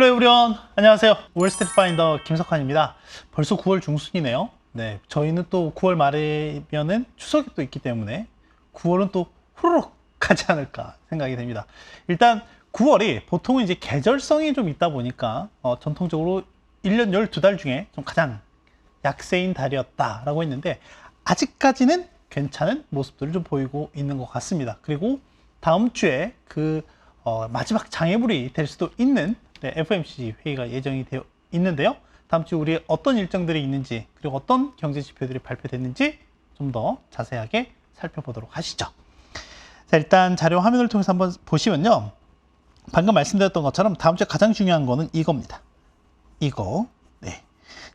헬로 에브리원. 안녕하세요. 월스트리트 파인더 김석환입니다. 벌써 9월 중순이네요. 네 저희는 또 9월 말이면은 추석이 또 있기 때문에 9월은 또 후루룩 가지 않을까 생각이 됩니다. 일단 9월이 보통은 이제 계절성이 좀 있다 보니까 어, 전통적으로 1년 12달 중에 좀 가장 약세인 달이었다 라고 했는데 아직까지는 괜찮은 모습들을 좀 보이고 있는 것 같습니다. 그리고 다음 주에 그 어, 마지막 장애물이 될 수도 있는 네, FMC 회의가 예정이 되어 있는데요. 다음 주 우리 어떤 일정들이 있는지 그리고 어떤 경제 지표들이 발표됐는지 좀 더 자세하게 살펴보도록 하시죠. 자, 일단 자료 화면을 통해서 한번 보시면요. 방금 말씀드렸던 것처럼 다음 주에 가장 중요한 거는 이겁니다. 이거. 네.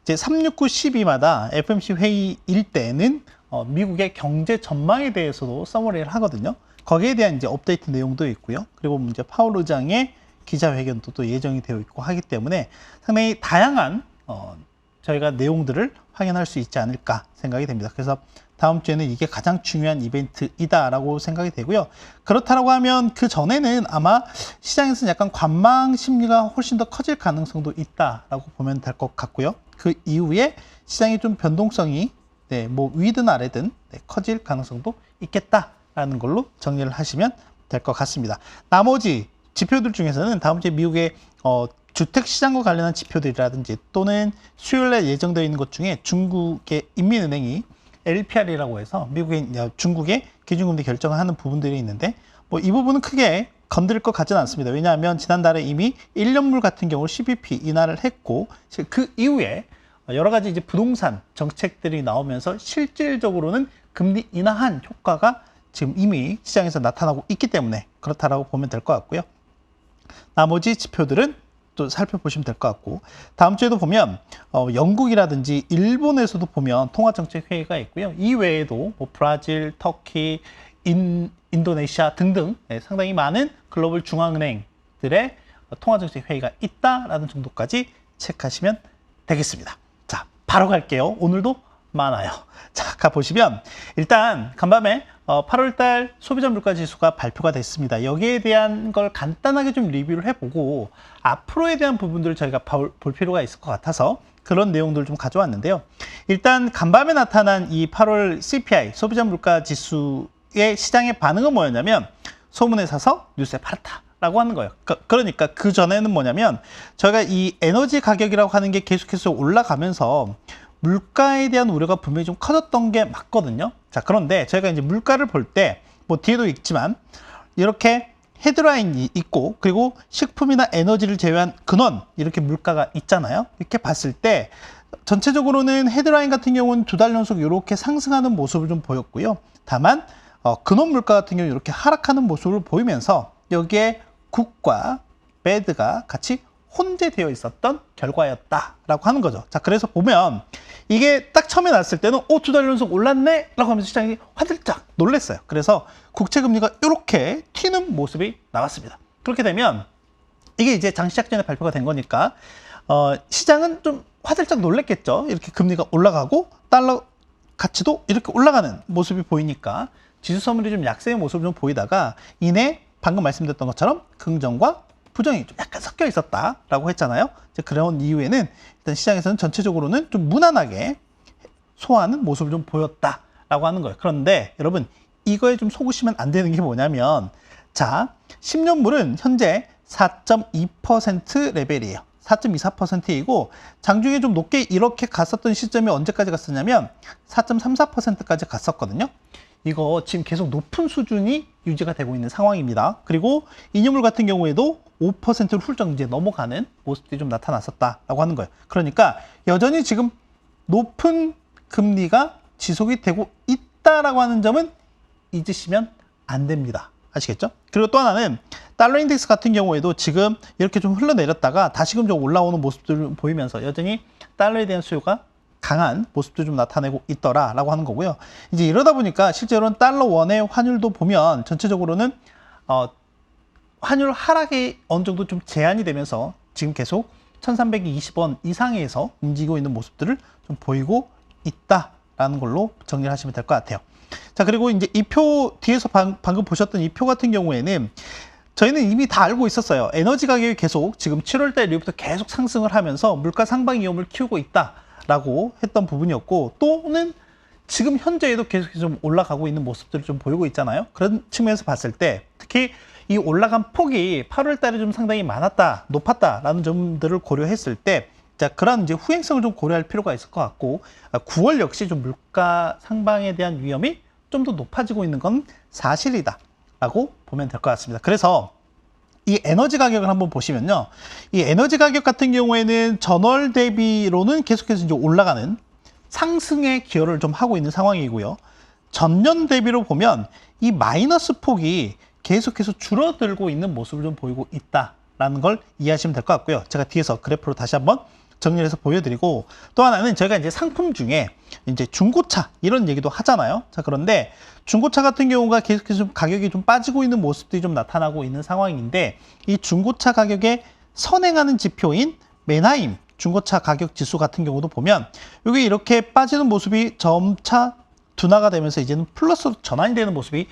이제 369, 12마다 FMC 회의일 때는 어, 미국의 경제 전망에 대해서도 서머리를 하거든요. 거기에 대한 이제 업데이트 내용도 있고요. 그리고 이제 파월 의장의 기자회견도 또 예정이 되어 있고 하기 때문에 상당히 다양한 어, 저희가 내용들을 확인할 수 있지 않을까 생각이 됩니다. 그래서 다음 주에는 이게 가장 중요한 이벤트이다라고 생각이 되고요. 그렇다라고 하면 그 전에는 아마 시장에서는 약간 관망 심리가 훨씬 더 커질 가능성도 있다라고 보면 될 것 같고요. 그 이후에 시장의 좀 변동성이 네, 뭐 위든 아래든 네, 커질 가능성도 있겠다라는 걸로 정리를 하시면 될 것 같습니다. 나머지 지표들 중에서는 다음 주에 미국의 어, 주택 시장과 관련한 지표들이라든지 또는 수요일에 예정되어 있는 것 중에 중국의 인민은행이 LPR이라고 해서 미국의 어, 중국의 기준금리 결정을 하는 부분들이 있는데 뭐 이 부분은 크게 건드릴 것 같지는 않습니다. 왜냐하면 지난달에 이미 1년물 같은 경우 12p 인하를 했고 그 이후에 여러 가지 이제 부동산 정책들이 나오면서 실질적으로는 금리 인하한 효과가 지금 이미 시장에서 나타나고 있기 때문에 그렇다라고 보면 될 것 같고요. 나머지 지표들은 또 살펴보시면 될 것 같고 다음 주에도 보면 어, 영국이라든지 일본에서도 보면 통화정책 회의가 있고요. 이 외에도 뭐 브라질, 터키, 인, 인도네시아 등등 네, 상당히 많은 글로벌 중앙은행들의 통화정책 회의가 있다라는 정도까지 체크하시면 되겠습니다. 자, 바로 갈게요. 오늘도 많아요. 자, 가보시면 일단 간밤에 어, 8월달 소비자 물가 지수가 발표가 됐습니다. 여기에 대한 걸 간단하게 좀 리뷰를 해보고 앞으로에 대한 부분들을 저희가 볼, 볼 필요가 있을 것 같아서 그런 내용들을 좀 가져왔는데요. 일단 간밤에 나타난 이 8월 CPI 소비자 물가 지수의 시장의 반응은 뭐였냐면 소문에 사서 뉴스에 팔았다. 라고 하는 거예요. 그, 그러니까 그 전에는 뭐냐면 저희가 이 에너지 가격이라고 하는 게 계속해서 올라가면서 물가에 대한 우려가 분명히 좀 커졌던 게 맞거든요. 자, 그런데 저희가 이제 물가를 볼 때 뭐 뒤에도 있지만 이렇게 헤드라인이 있고 그리고 식품이나 에너지를 제외한 근원 이렇게 물가가 있잖아요. 이렇게 봤을 때 전체적으로는 헤드라인 같은 경우는 두 달 연속 이렇게 상승하는 모습을 좀 보였고요. 다만 어, 근원 물가 같은 경우 이렇게 하락하는 모습을 보이면서 여기에 굿과 배드가 같이 혼재되어 있었던 결과였다라고 하는 거죠. 자, 그래서 보면 이게 딱 처음에 났을 때는 오, 두 달 연속 올랐네? 라고 하면서 시장이 화들짝 놀랐어요. 그래서 국채 금리가 이렇게 튀는 모습이 나왔습니다. 그렇게 되면 이게 이제 장 시작 전에 발표가 된 거니까 어, 시장은 좀 화들짝 놀랬겠죠. 이렇게 금리가 올라가고 달러 가치도 이렇게 올라가는 모습이 보이니까 지수 선물이 좀 약세의 모습을 좀 보이다가 이내 방금 말씀드렸던 것처럼 긍정과 부정이 좀 약간 섞여 있었다라고 했잖아요. 이제 그런 이후에는 일단 시장에서는 전체적으로는 좀 무난하게 소화하는 모습을 좀 보였다라고 하는 거예요. 그런데 여러분 이거에 좀 속으시면 안 되는 게 뭐냐면 자 10년물은 현재 4.2% 레벨이에요. 4.24%이고 장중에 좀 높게 이렇게 갔었던 시점이 언제까지 갔었냐면 4.34%까지 갔었거든요. 이거 지금 계속 높은 수준이 유지가 되고 있는 상황입니다. 그리고 이념물 같은 경우에도 5%를 훌쩍 이제 넘어가는 모습들이 좀 나타났었다라고 하는 거예요. 그러니까 여전히 지금 높은 금리가 지속이 되고 있다라고 하는 점은 잊으시면 안 됩니다. 아시겠죠? 그리고 또 하나는 달러 인덱스 같은 경우에도 지금 이렇게 좀 흘러내렸다가 다시금 좀 올라오는 모습들을 보이면서 여전히 달러에 대한 수요가 강한 모습도 좀 나타내고 있더라라고 하는 거고요. 이제 이러다 보니까 실제로는 달러 원의 환율도 보면 전체적으로는 어, 환율 하락이 어느 정도 좀 제한이 되면서 지금 계속 1320원 이상에서 움직이고 있는 모습들을 좀 보이고 있다라는 걸로 정리를 하시면 될 것 같아요. 자, 그리고 이제 이 표 뒤에서 방, 방금 보셨던 이 표 같은 경우에는 저희는 이미 다 알고 있었어요. 에너지 가격이 계속 지금 7월 달 이후부터 계속 상승을 하면서 물가 상방 위험을 키우고 있다 라고 했던 부분이었고 또는 지금 현재에도 계속 좀 올라가고 있는 모습들을 좀 보이고 있잖아요. 그런 측면에서 봤을 때 특히 이 올라간 폭이 8월 달에 좀 상당히 많았다, 높았다라는 점들을 고려했을 때 자, 그런 이제 후행성을 좀 고려할 필요가 있을 것 같고 9월 역시 좀 물가 상방에 대한 위험이 좀 더 높아지고 있는 건 사실이다. 라고 보면 될 것 같습니다. 그래서 이 에너지 가격을 한번 보시면요. 이 에너지 가격 같은 경우에는 전월 대비로는 계속해서 이제 올라가는 상승의 기여를 좀 하고 있는 상황이고요. 전년 대비로 보면 이 마이너스 폭이 계속해서 줄어들고 있는 모습을 좀 보이고 있다라는 걸 이해하시면 될 것 같고요. 제가 뒤에서 그래프로 다시 한번 정리를 해서 보여드리고 또 하나는 저희가 이제 상품 중에 이제 중고차 이런 얘기도 하잖아요. 자 그런데 중고차 같은 경우가 계속해서 좀 가격이 좀 빠지고 있는 모습들이 좀 나타나고 있는 상황인데 이 중고차 가격에 선행하는 지표인 메나임 중고차 가격 지수 같은 경우도 보면 여기 이렇게 빠지는 모습이 점차 둔화가 되면서 이제는 플러스로 전환이 되는 모습이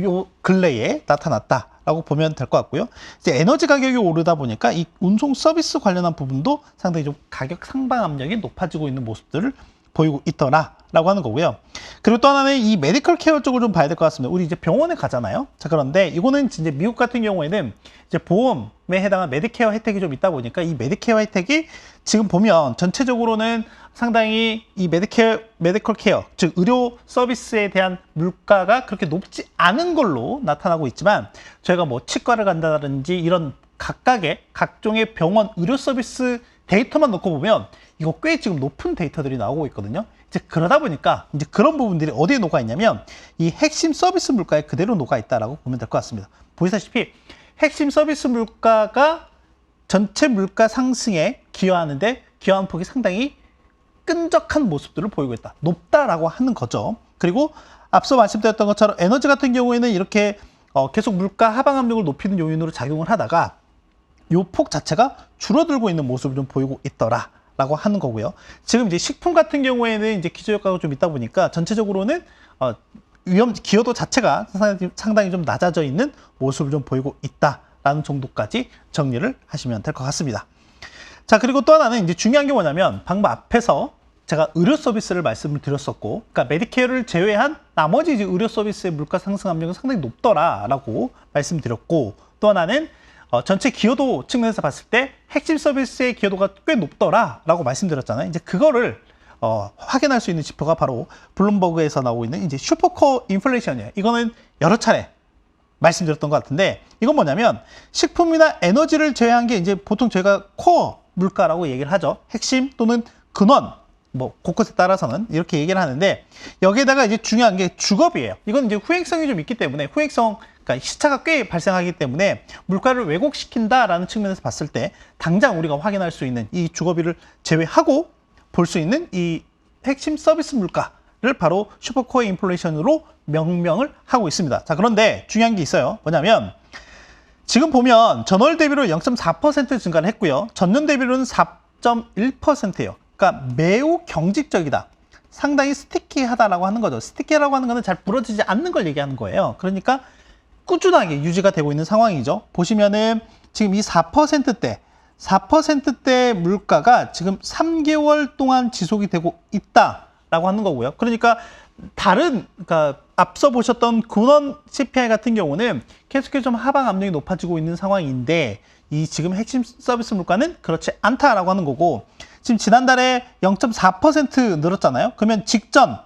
요 근래에 나타났다 라고 보면 될 것 같고요. 이제 에너지 가격이 오르다 보니까 이 운송 서비스 관련한 부분도 상당히 좀 가격 상방 압력이 높아지고 있는 모습들을 보이고 있더라 라고 하는 거고요. 그리고 또 하나는 이 메디컬 케어 쪽을 좀 봐야 될 것 같습니다. 우리 이제 병원에 가잖아요. 자 그런데 이거는 이제 미국 같은 경우에는 이제 보험에 해당한 메디케어 혜택이 좀 있다 보니까 이 메디케어 혜택이 지금 보면 전체적으로는 상당히 이 메디케어 메디컬 케어 즉 의료 서비스에 대한 물가가 그렇게 높지 않은 걸로 나타나고 있지만 저희가 뭐 치과를 간다든지 이런 각각의 각종의 병원 의료 서비스 데이터만 놓고 보면 이거 꽤 지금 높은 데이터들이 나오고 있거든요. 이제 그러다 보니까 이제 그런 부분들이 어디에 녹아 있냐면 이 핵심 서비스 물가에 그대로 녹아 있다라고 보면 될 것 같습니다. 보시다시피 핵심 서비스 물가가 전체 물가 상승에 기여하는데 기여한 폭이 상당히 끈적한 모습들을 보이고 있다. 높다라고 하는 거죠. 그리고 앞서 말씀드렸던 것처럼 에너지 같은 경우에는 이렇게 어, 계속 물가 하방 압력을 높이는 요인으로 작용을 하다가 요 폭 자체가 줄어들고 있는 모습을 좀 보이고 있더라. 라고 하는 거고요. 지금 이제 식품 같은 경우에는 이제 기저 효과가 좀 있다 보니까 전체적으로는 어, 위험 기여도 자체가 상당히, 좀 낮아져 있는 모습을 좀 보이고 있다라는 정도까지 정리를 하시면 될 것 같습니다. 자 그리고 또 하나는 이제 중요한 게 뭐냐면 방금 앞에서 제가 의료 서비스를 말씀을 드렸었고, 그러니까 메디케어를 제외한 나머지 이제 의료 서비스의 물가 상승 압력은 상당히 높더라라고 말씀드렸고, 또 하나는 어, 전체 기여도 측면에서 봤을 때 핵심 서비스의 기여도가 꽤 높더라라고 말씀드렸잖아요. 이제 그거를 어, 확인할 수 있는 지표가 바로 블룸버그에서 나오고 있는 이제 슈퍼코어 인플레이션이에요. 이거는 여러 차례 말씀드렸던 것 같은데 이건 뭐냐면 식품이나 에너지를 제외한 게 이제 보통 저희가 코어 물가라고 얘기를 하죠. 핵심 또는 근원 뭐 곳곳에 따라서는 이렇게 얘기를 하는데 여기에다가 이제 중요한 게 주겁이에요. 이건 이제 후행성이 좀 있기 때문에 후행성 그러니까 시차가 꽤 발생하기 때문에 물가를 왜곡시킨다라는 측면에서 봤을 때 당장 우리가 확인할 수 있는 이 주거비를 제외하고 볼 수 있는 이 핵심 서비스 물가를 바로 슈퍼코어 인플레이션으로 명명을 하고 있습니다. 자, 그런데 중요한 게 있어요. 뭐냐면 지금 보면 전월 대비로 0.4% 증가를 했고요. 전년 대비로는 4.1%예요. 그러니까 매우 경직적이다. 상당히 스티키하다라고 하는 거죠. 스티키라고 하는 거는 잘 부러지지 않는 걸 얘기하는 거예요. 그러니까 꾸준하게 유지가 되고 있는 상황이죠. 보시면은 지금 이 4%대, 4%대 물가가 지금 3개월 동안 지속이 되고 있다라고 하는 거고요. 그러니까 다른, 그러니까 앞서 보셨던 근원 CPI 같은 경우는 계속해서 좀 하방 압력이 높아지고 있는 상황인데 이 지금 핵심 서비스 물가는 그렇지 않다라고 하는 거고 지금 지난달에 0.4% 늘었잖아요. 그러면 직전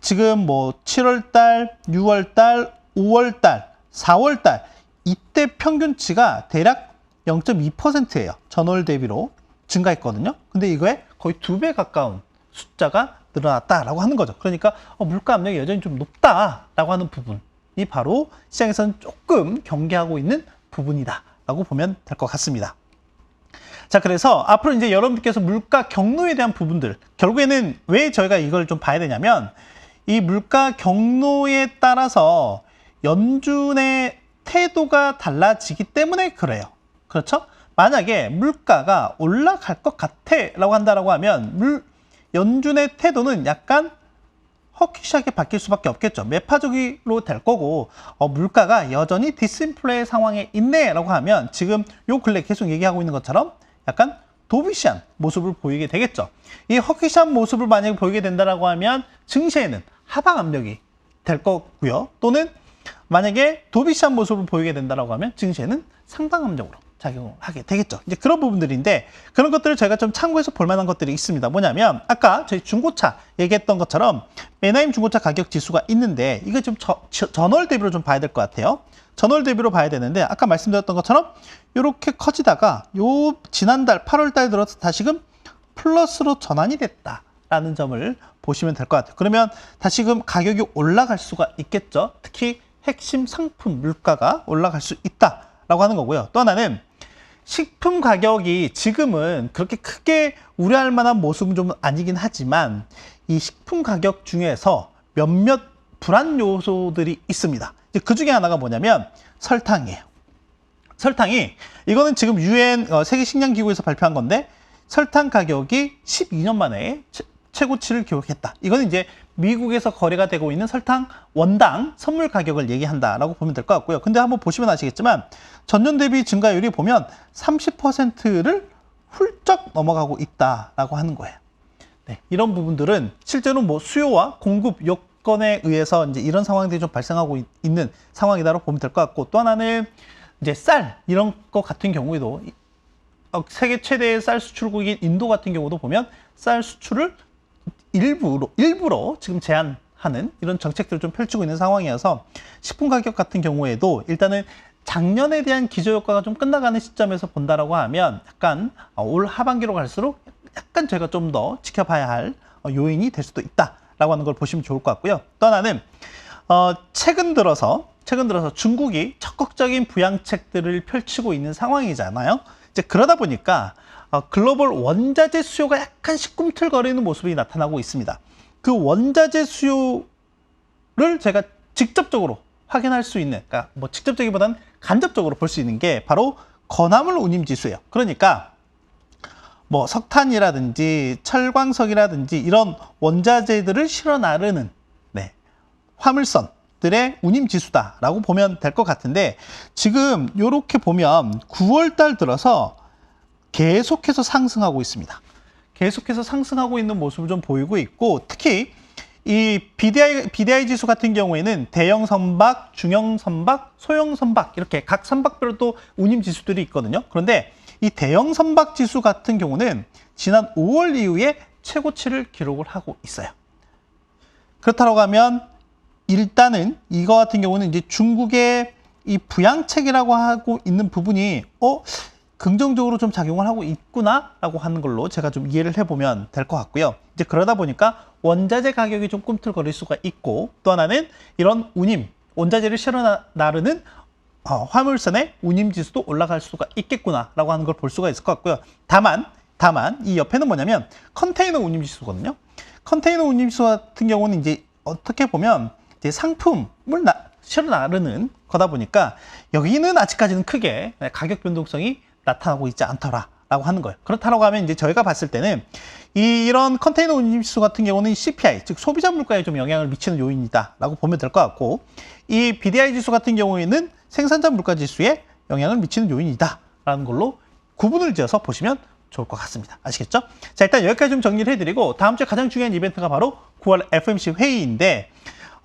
지금 뭐 7월 달, 6월 달, 5월 달 4월 달 이때 평균치가 대략 0.2%예요. 전월 대비로 증가했거든요. 근데 이거에 거의 두 배 가까운 숫자가 늘어났다라고 하는 거죠. 그러니까 어, 물가 압력이 여전히 좀 높다라고 하는 부분이 바로 시장에서는 조금 경계하고 있는 부분이다라고 보면 될 것 같습니다. 자, 그래서 앞으로 이제 여러분들께서 물가 경로에 대한 부분들, 결국에는 왜 저희가 이걸 좀 봐야 되냐면, 이 물가 경로에 따라서 연준의 태도가 달라지기 때문에 그래요. 그렇죠? 만약에 물가가 올라갈 것 같아 라고 한다라고 하면 물, 연준의 태도는 약간 허키시하게 바뀔 수밖에 없겠죠. 매파적으로 될 거고 어, 물가가 여전히 디스인플레 상황에 있네 라고 하면 지금 요 근래 계속 얘기하고 있는 것처럼 약간 도비시한 모습을 보이게 되겠죠. 이 허키시한 모습을 만약에 보이게 된다라고 하면 증시에는 하방 압력이 될 거고요. 또는 만약에 도비시한 모습을 보이게 된다라고 하면 증시에는 상당 압력으로 작용을 하게 되겠죠. 이제 그런 부분들인데 그런 것들을 저희가 좀 참고해서 볼 만한 것들이 있습니다. 뭐냐면 아까 저희 중고차 얘기했던 것처럼 메나임 중고차 가격 지수가 있는데 이거 좀 저- 저- 전월 대비로 좀 봐야 될 것 같아요. 전월 대비로 봐야 되는데 아까 말씀드렸던 것처럼 이렇게 커지다가 요 지난달 8월 달 들어서 다시금 플러스로 전환이 됐다 라는 점을 보시면 될 것 같아요. 그러면 다시금 가격이 올라갈 수가 있겠죠. 특히 핵심 상품 물가가 올라갈 수 있다라고 하는 거고요. 또 하나는 식품 가격이 지금은 그렇게 크게 우려할 만한 모습은 좀 아니긴 하지만 이 식품 가격 중에서 몇몇 불안 요소들이 있습니다. 그 중에 하나가 뭐냐면 설탕이에요. 설탕이 이거는 지금 유엔 어, 세계 식량 기구에서 발표한 건데 설탕 가격이 12년 만에 최, 최고치를 기록했다. 이거는 이제 미국에서 거래가 되고 있는 설탕 원당 선물 가격을 얘기한다라고 보면 될 것 같고요. 근데 한번 보시면 아시겠지만 전년 대비 증가율이 보면 30%를 훌쩍 넘어가고 있다라고 하는 거예요. 네, 이런 부분들은 실제로 뭐 수요와 공급 요건에 의해서 이제 이런 상황들이 좀 발생하고 있- 있는 상황이다라고 보면 될 것 같고 또 하나는 이제 쌀 이런 것 같은 경우에도 이- 어, 세계 최대의 쌀 수출국인 인도 같은 경우도 보면 쌀 수출을 일부러 일부러 지금 제한하는 이런 정책들을 좀 펼치고 있는 상황이어서 식품 가격 같은 경우에도 일단은 작년에 대한 기저 효과가 좀 끝나가는 시점에서 본다라고 하면 약간 어, 올 하반기로 갈수록 약간 저희가 좀 더 지켜봐야 할 어, 요인이 될 수도 있다라고 하는 걸 보시면 좋을 것 같고요. 또 하나는 어, 최근 들어서 최근 들어서 중국이 적극적인 부양책들을 펼치고 있는 상황이잖아요. 이제 그러다 보니까 어, 글로벌 원자재 수요가 약간 시꿈틀거리는 모습이 나타나고 있습니다. 그 원자재 수요를 제가 직접적으로 확인할 수 있는, 그러니까 뭐 직접적이보다는 간접적으로 볼 수 있는 게 바로 건화물 운임 지수예요. 그러니까 뭐 석탄이라든지 철광석이라든지 이런 원자재들을 실어 나르는 네, 화물선들의 운임 지수다라고 보면 될 것 같은데 지금 이렇게 보면 9월 달 들어서 계속해서 상승하고 있습니다. 계속해서 상승하고 있는 모습을 좀 보이고 있고 특히 이 BDI, BDI 지수 같은 경우에는 대형 선박, 중형 선박, 소형 선박 이렇게 각 선박별로 또 운임 지수들이 있거든요. 그런데 이 대형 선박 지수 같은 경우는 지난 5월 이후에 최고치를 기록을 하고 있어요. 그렇다고 하면 일단은 이거 같은 경우는 이제 중국의 이 부양책이라고 하고 있는 부분이 어 긍정적으로 좀 작용을 하고 있구나라고 하는 걸로 제가 좀 이해를 해보면 될 것 같고요. 이제 그러다 보니까 원자재 가격이 좀 꿈틀거릴 수가 있고 또 하나는 이런 운임 원자재를 실어 나- 나르는 어, 화물선의 운임 지수도 올라갈 수가 있겠구나라고 하는 걸 볼 수가 있을 것 같고요. 다만 다만 이 옆에는 뭐냐면 컨테이너 운임 지수거든요. 컨테이너 운임 지수 같은 경우는 이제 어떻게 보면 이제 상품을 나, 실어 나르는 거다 보니까 여기는 아직까지는 크게 가격 변동성이 나타나고 있지 않더라 라고 하는 거예요. 그렇다고 하면 이제 저희가 봤을 때는 이- 이런 컨테이너 운임 지수 같은 경우는 CPI 즉 소비자 물가에 좀 영향을 미치는 요인이다라고 보면 될 것 같고 이 BDI 지수 같은 경우에는 생산자 물가 지수에 영향을 미치는 요인이다라는 걸로 구분을 지어서 보시면 좋을 것 같습니다. 아시겠죠? 자, 일단 여기까지 좀 정리를 해드리고 다음 주에 가장 중요한 이벤트가 바로 9월 FMC 회의인데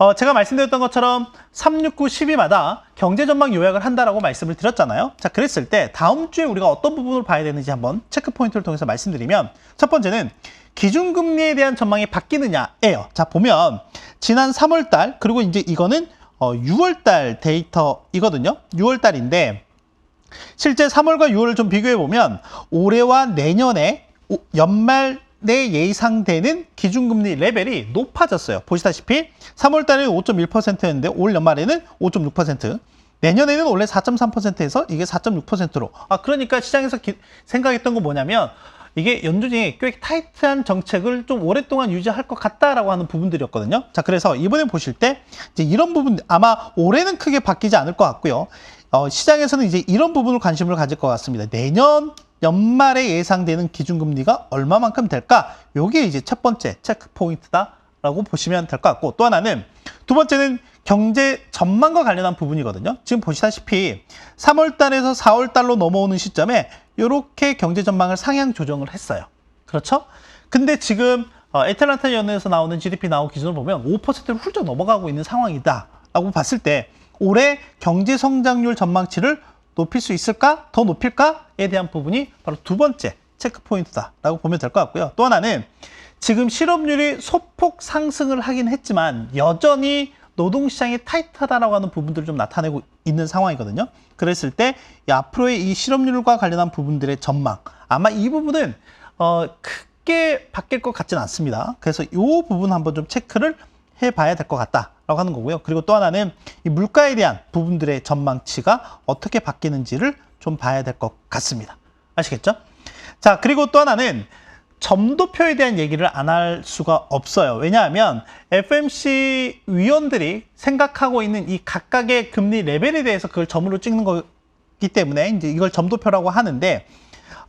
어, 제가 말씀드렸던 것처럼 369, 12마다 경제 전망 요약을 한다라고 말씀을 드렸잖아요. 자, 그랬을 때 다음 주에 우리가 어떤 부분을 봐야 되는지 한번 체크 포인트를 통해서 말씀드리면 첫 번째는 기준금리에 대한 전망이 바뀌느냐예요. 자, 보면 지난 3월 달 그리고 이제 이거는 어, 6월 달 데이터이거든요. 6월 달인데 실제 3월과 6월을 좀 비교해 보면 올해와 내년에 오- 연말 내 예상되는 기준금리 레벨이 높아졌어요. 보시다시피 3월 달에는 5.1%였는데 올 연말에는 5.6%. 내년에는 원래 4.3%에서 이게 4.6%로. 아 그러니까 시장에서 기- 생각했던 건 뭐냐면 이게 연준이 꽤 타이트한 정책을 좀 오랫동안 유지할 것 같다라고 하는 부분들이었거든요. 자, 그래서 이번에 보실 때 이제 이런 부분 아마 올해는 크게 바뀌지 않을 것 같고요. 어, 시장에서는 이제 이런 부분을 관심을 가질 것 같습니다. 내년 연말에 예상되는 기준금리가 얼마만큼 될까? 요게 이제 첫 번째 체크 포인트다. 라고 보시면 될 것 같고 또 하나는 두 번째는 경제 전망과 관련한 부분이거든요. 지금 보시다시피 3월 달에서 4월 달로 넘어오는 시점에 이렇게 경제 전망을 상향 조정을 했어요. 그렇죠? 근데 지금 어, 애틀란타 연에서 나오는 GDP 나온 기준을 보면 5%를 훌쩍 넘어가고 있는 상황이다라고 봤을 때 올해 경제 성장률 전망치를 높일 수 있을까? 더 높일까?에 대한 부분이 바로 두 번째 체크 포인트다라고 보면 될 것 같고요. 또 하나는 지금 실업률이 소폭 상승을 하긴 했지만 여전히 노동시장이 타이트하다라고 하는 부분들을 좀 나타내고 있는 상황이거든요. 그랬을 때 이 앞으로의 이 실업률과 관련한 부분들의 전망 아마 이 부분은 어, 크게 바뀔 것 같지는 않습니다. 그래서 이 부분 한번 좀 체크를 해봐야 될 것 같다 라고 하는 거고요. 그리고 또 하나는 이 물가에 대한 부분들의 전망치가 어떻게 바뀌는지를 좀 봐야 될 것 같습니다. 아시겠죠? 자, 그리고 또 하나는 점도표에 대한 얘기를 안 할 수가 없어요. 왜냐하면 FMC 위원들이 생각하고 있는 이 각각의 금리 레벨에 대해서 그걸 점으로 찍는 거기 때문에 이제 이걸 점도표라고 하는데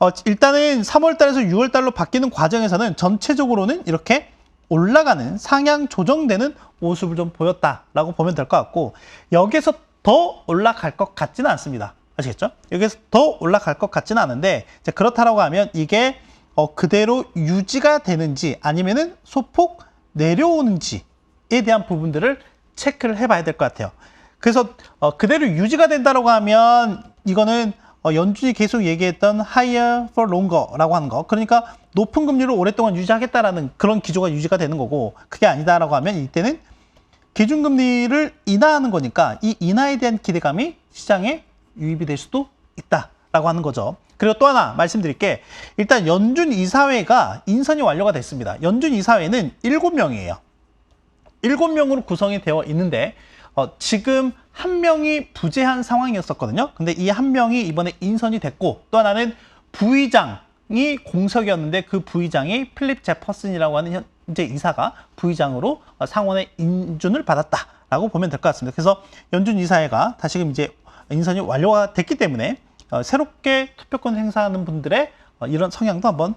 어, 일단은 3월 달에서 6월 달로 바뀌는 과정에서는 전체적으로는 이렇게 올라가는 상향 조정되는 모습을 좀 보였다라고 보면 될 것 같고 여기에서 더 올라갈 것 같지는 않습니다. 아시겠죠? 여기서 더 올라갈 것 같지는 않은데 그렇다라고 하면 이게 어, 그대로 유지가 되는지 아니면은 소폭 내려오는지에 대한 부분들을 체크를 해봐야 될 것 같아요. 그래서 어, 그대로 유지가 된다라고 하면 이거는 어, 연준이 계속 얘기했던 higher for longer라고 하는 거. 그러니까 높은 금리를 오랫동안 유지하겠다라는 그런 기조가 유지가 되는 거고 그게 아니다라고 하면 이때는 기준금리를 인하하는 거니까 이 인하에 대한 기대감이 시장에 유입이 될 수도 있다라고 하는 거죠. 그리고 또 하나 말씀드릴 게 일단 연준 이사회가 인선이 완료가 됐습니다. 연준 이사회는 7명이에요. 7명으로 구성이 되어 있는데 어, 지금 한 명이 부재한 상황이었었거든요. 근데 이 한 명이 이번에 인선이 됐고 또 하나는 부의장이 공석이었는데 그 부의장이 필립 제퍼슨이라고 하는 현재 이사가 부의장으로 어, 상원의 인준을 받았다라고 보면 될 것 같습니다. 그래서 연준 이사회가 다시금 이제 인선이 완료가 됐기 때문에 어, 새롭게 투표권 행사하는 분들의 어, 이런 성향도 한번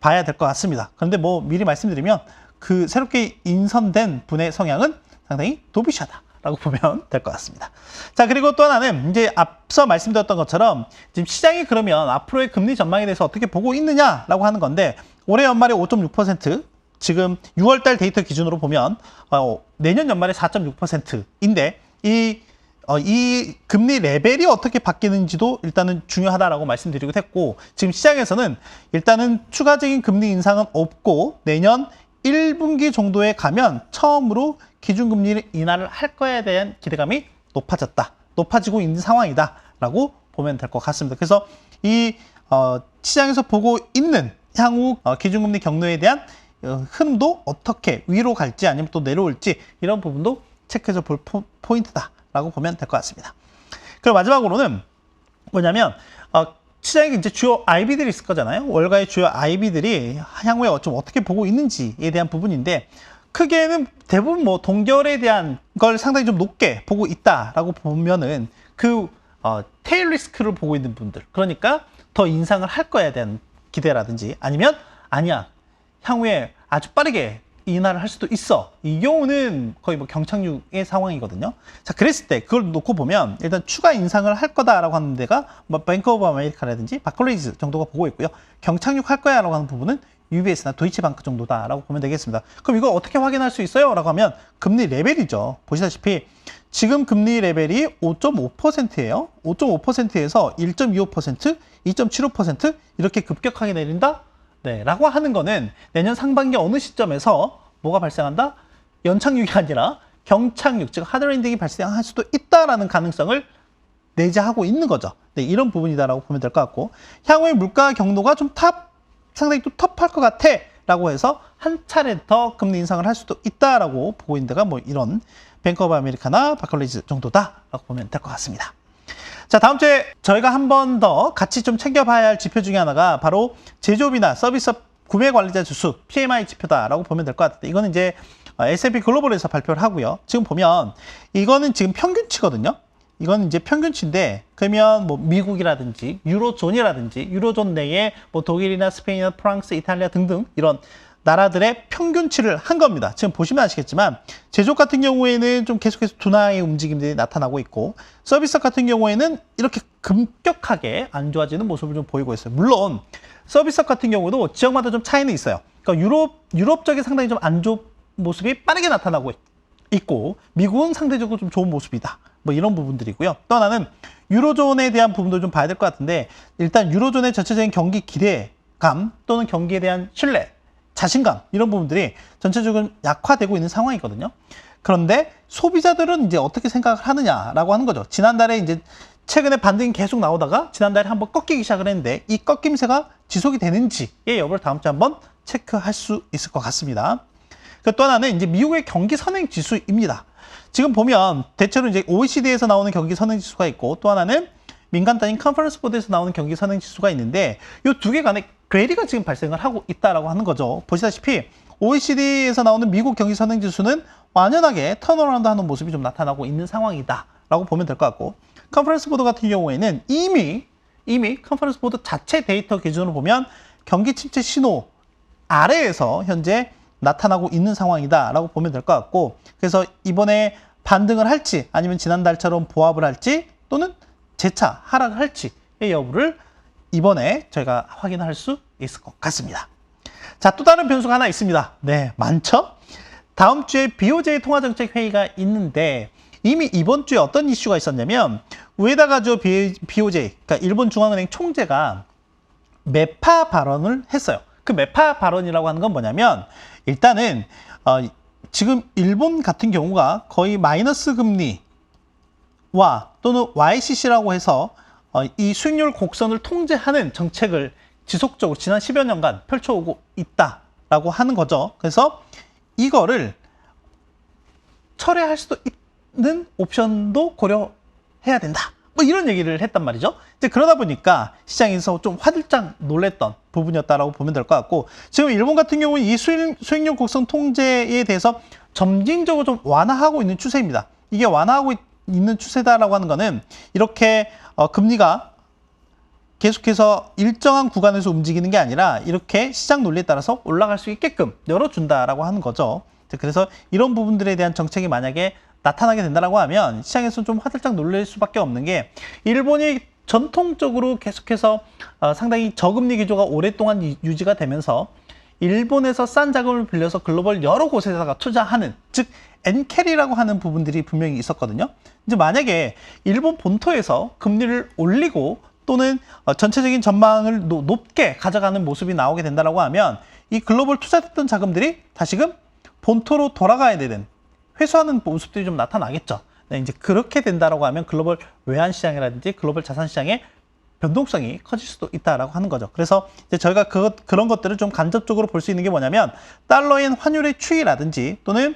봐야 될 것 같습니다. 그런데 뭐 미리 말씀드리면 그 새롭게 인선된 분의 성향은 상당히 도비샤다 라고 보면 될 것 같습니다. 자 그리고 또 하나는 이제 앞서 말씀드렸던 것처럼 지금 시장이 그러면 앞으로의 금리 전망에 대해서 어떻게 보고 있느냐라고 하는 건데 올해 연말에 5.6% 지금 6월 달 데이터 기준으로 보면 어, 내년 연말에 4.6%인데 이 어, 이 금리 레벨이 어떻게 바뀌는지도 일단은 중요하다라고 말씀드리고 했고 지금 시장에서는 일단은 추가적인 금리 인상은 없고 내년 1분기 정도에 가면 처음으로 기준금리를 인하를 할 거에 대한 기대감이 높아졌다. 높아지고 있는 상황이다 라고 보면 될 것 같습니다. 그래서 이 어, 시장에서 보고 있는 향후 어, 기준금리 경로에 대한 어, 흐름도 어떻게 위로 갈지 아니면 또 내려올지 이런 부분도 체크해서 볼 포, 포인트다. 라고 보면 될 것 같습니다. 그리고 마지막으로는 뭐냐면 어, 시장에 이제 주요 IB들이 있을 거잖아요. 월가의 주요 IB들이 향후에 좀 어떻게 보고 있는지에 대한 부분인데 크게는 대부분 뭐 동결에 대한 걸 상당히 좀 높게 보고 있다라고 보면은 그 어, 테일 리스크를 보고 있는 분들 그러니까 더 인상을 할 거에 대한 기대라든지 아니면 아니야 향후에 아주 빠르게 인하를 할 수도 있어. 이 경우는 거의 뭐 경착륙의 상황이거든요. 자, 그랬을 때 그걸 놓고 보면 일단 추가 인상을 할 거다라고 하는 데가 뭐 뱅크 오브 아메리카라든지 바클레이즈 정도가 보고 있고요. 경착륙 할 거야라고 하는 부분은 UBS나 도이치방크 정도다라고 보면 되겠습니다. 그럼 이거 어떻게 확인할 수 있어요? 라고 하면 금리 레벨이죠. 보시다시피 지금 금리 레벨이 5.5%예요. 5.5%에서 1.25%, 2.75% 이렇게 급격하게 내린다? 네, 라고 하는 거는 내년 상반기 어느 시점에서 뭐가 발생한다? 연착륙이 아니라 경착륙, 즉 하드랜딩이 발생할 수도 있다라는 가능성을 내재하고 있는 거죠. 네, 이런 부분이다라고 보면 될 것 같고 향후의 물가 경로가 좀 탑, 상당히 또 텁할 것 같아 라고 해서 한 차례 더 금리 인상을 할 수도 있다라고 보고 있는 데가 뭐 이런 뱅크 오브 아메리카나 바컬리즈 정도다라고 보면 될 것 같습니다. 자, 다음 주에 저희가 한 번 더 같이 좀 챙겨봐야 할 지표 중에 하나가 바로 제조업이나 서비스업 구매 관리자 지수 PMI 지표다라고 보면 될 것 같은데 이거는 이제 S&P 글로벌에서 발표를 하고요. 지금 보면 이거는 지금 평균치거든요. 이건 이제 평균치인데 그러면 뭐 미국이라든지 유로존이라든지 유로존 내에 뭐 독일이나 스페인이나 프랑스, 이탈리아 등등 이런 나라들의 평균치를 한 겁니다. 지금 보시면 아시겠지만 제조업 같은 경우에는 좀 계속해서 둔화의 움직임들이 나타나고 있고 서비스 같은 경우에는 이렇게 급격하게 안 좋아지는 모습을 좀 보이고 있어요. 물론 서비스 같은 경우도 지역마다 좀 차이는 있어요. 그러니까 유럽 유럽 쪽이 상당히 좀 안 좋은 모습이 빠르게 나타나고 있- 있고 미국은 상대적으로 좀 좋은 모습이다. 뭐 이런 부분들이고요. 또 하나는 유로존에 대한 부분도 좀 봐야 될 것 같은데 일단 유로존의 전체적인 경기 기대감 또는 경기에 대한 신뢰, 자신감 이런 부분들이 전체적으로 약화되고 있는 상황이거든요. 그런데 소비자들은 이제 어떻게 생각을 하느냐라고 하는 거죠. 지난달에 이제 최근에 반등이 계속 나오다가 지난달에 한번 꺾이기 시작을 했는데 이 꺾임새가 지속이 되는지의 여부를 다음 주에 한번 체크할 수 있을 것 같습니다. 그또 하나는 이제 미국의 경기 선행 지수입니다. 지금 보면 대체로 이제 OECD에서 나오는 경기 선행 지수가 있고 또 하나는 민간 단위 컨퍼런스 보드에서 나오는 경기 선행 지수가 있는데 이 두 개 간에 괴리가 지금 발생을 하고 있다라고 하는 거죠. 보시다시피 OECD에서 나오는 미국 경기 선행 지수는 완연하게 턴어라운드 하는 모습이 좀 나타나고 있는 상황이다라고 보면 될 것 같고 컨퍼런스 보드 같은 경우에는 이미 이미 컨퍼런스 보드 자체 데이터 기준으로 보면 경기 침체 신호 아래에서 현재 나타나고 있는 상황이다라고 보면 될 것 같고 그래서 이번에 반등을 할지 아니면 지난달처럼 보합을 할지 또는 재차 하락을 할지의 여부를 이번에 저희가 확인할 수 있을 것 같습니다. 자, 또 다른 변수가 하나 있습니다. 네, 많죠? 다음 주에 BOJ 통화정책 회의가 있는데 이미 이번 주에 어떤 이슈가 있었냐면 우에다가 저 BOJ, 그러니까 일본 중앙은행 총재가 매파 발언을 했어요. 그 매파 발언이라고 하는 건 뭐냐면 일단은 어, 지금 일본 같은 경우가 거의 마이너스 금리와 또는 YCC라고 해서 어, 이 수익률 곡선을 통제하는 정책을 지속적으로 지난 10여 년간 펼쳐오고 있다라고 하는 거죠. 그래서 이거를 철회할 수도 있는 옵션도 고려해야 된다. 뭐 이런 얘기를 했단 말이죠. 이제 그러다 보니까 시장에서 좀 화들짝 놀랬던 부분이었다라고 보면 될 것 같고 지금 일본 같은 경우는 이 수익, 수익률 곡선 통제에 대해서 점진적으로 좀 완화하고 있는 추세입니다. 이게 완화하고 있- 있는 추세다라고 하는 거는 이렇게 어, 금리가 계속해서 일정한 구간에서 움직이는 게 아니라 이렇게 시장 논리에 따라서 올라갈 수 있게끔 열어준다라고 하는 거죠. 그래서 이런 부분들에 대한 정책이 만약에 나타나게 된다라고 하면 시장에서 좀 화들짝 놀랄 수밖에 없는 게 일본이 전통적으로 계속해서 어, 상당히 저금리 기조가 오랫동안 유- 유지가 되면서 일본에서 싼 자금을 빌려서 글로벌 여러 곳에다가 투자하는 즉 엔캐리라고 하는 부분들이 분명히 있었거든요. 이제 만약에 일본 본토에서 금리를 올리고 또는 어, 전체적인 전망을 노- 높게 가져가는 모습이 나오게 된다라고 하면 이 글로벌 투자됐던 자금들이 다시금 본토로 돌아가야 되는 회수하는 모습들이 좀 나타나겠죠. 네, 이제 그렇게 된다라고 하면 글로벌 외환 시장이라든지 글로벌 자산 시장의 변동성이 커질 수도 있다라고 하는 거죠. 그래서 이제 저희가 그, 그런 것들을 좀 간접적으로 볼 수 있는 게 뭐냐면 달러인 환율의 추이라든지 또는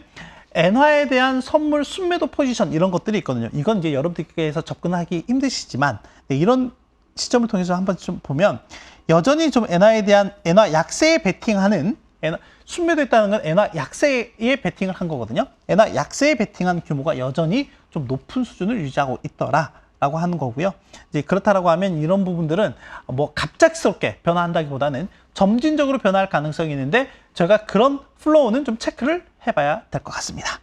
엔화에 대한 선물 순매도 포지션 이런 것들이 있거든요. 이건 이제 여러분들께서 접근하기 힘드시지만 네, 이런 시점을 통해서 한번 좀 보면 여전히 좀 엔화에 대한 엔화 약세에 베팅하는 엔화, 순매도했다는 건 엔화 약세에 베팅을 한 거거든요. 엔화 약세에 베팅한 규모가 여전히 좀 높은 수준을 유지하고 있더라 라고 하는 거고요. 이제 그렇다라고 하면 이런 부분들은 뭐 갑작스럽게 변화한다기보다는 점진적으로 변화할 가능성이 있는데 저희가 그런 플로우는 좀 체크를 해봐야 될 것 같습니다.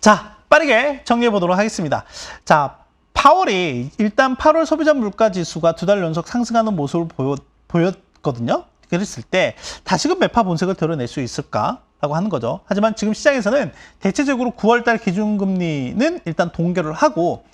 자, 빠르게 정리해 보도록 하겠습니다. 자, 파월이 일단 8월 소비자 물가 지수가 두 달 연속 상승하는 모습을 보였, 보였거든요. 그랬을 때 다시금 매파 본색을 드러낼 수 있을까 라고 하는 거죠. 하지만 지금 시장에서는 대체적으로 9월달 기준금리는 일단 동결을 하고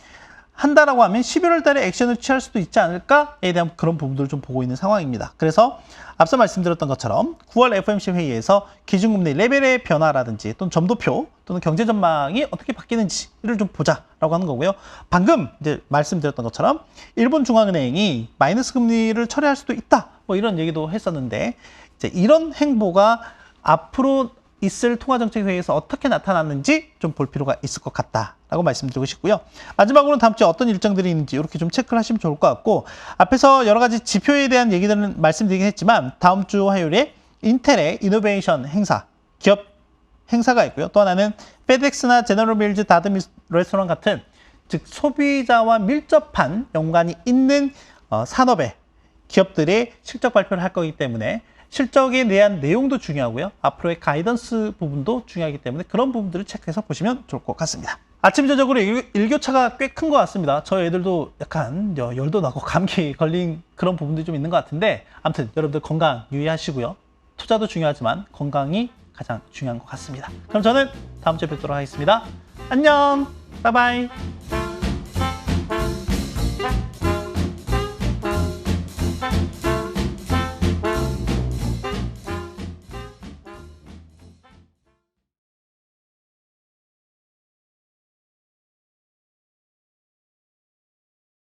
한다라고 하면 11월 달에 액션을 취할 수도 있지 않을까에 대한 그런 부분들을 좀 보고 있는 상황입니다. 그래서 앞서 말씀드렸던 것처럼 9월 FOMC 회의에서 기준금리 레벨의 변화라든지 또는 점도표 또는 경제 전망이 어떻게 바뀌는지를 좀 보자라고 하는 거고요. 방금 이제 말씀드렸던 것처럼 일본 중앙은행이 마이너스 금리를 철회할 수도 있다. 뭐 이런 얘기도 했었는데 이제 이런 행보가 앞으로 있을 통화정책 회의에서 어떻게 나타났는지 좀 볼 필요가 있을 것 같다 라고 말씀드리고 싶고요. 마지막으로 다음 주에 어떤 일정들이 있는지 이렇게 좀 체크를 하시면 좋을 것 같고 앞에서 여러 가지 지표에 대한 얘기들은 말씀드리긴 했지만 다음 주 화요일에 인텔의 이노베이션 행사, 기업 행사가 있고요. 또 하나는 페덱스나 제너럴 밀즈 다드 레스토랑 같은 즉 소비자와 밀접한 연관이 있는 어, 산업의 기업들의 실적 발표를 할 거기 때문에 실적에 대한 내용도 중요하고요. 앞으로의 가이던스 부분도 중요하기 때문에 그런 부분들을 체크해서 보시면 좋을 것 같습니다. 아침 저녁으로 일, 일교차가 꽤 큰 것 같습니다. 저희 애들도 약간 여- 열도 나고 감기 걸린 그런 부분들이 좀 있는 것 같은데 아무튼 여러분들 건강 유의하시고요. 투자도 중요하지만 건강이 가장 중요한 것 같습니다. 그럼 저는 다음 주에 뵙도록 하겠습니다. 안녕. 바이바이.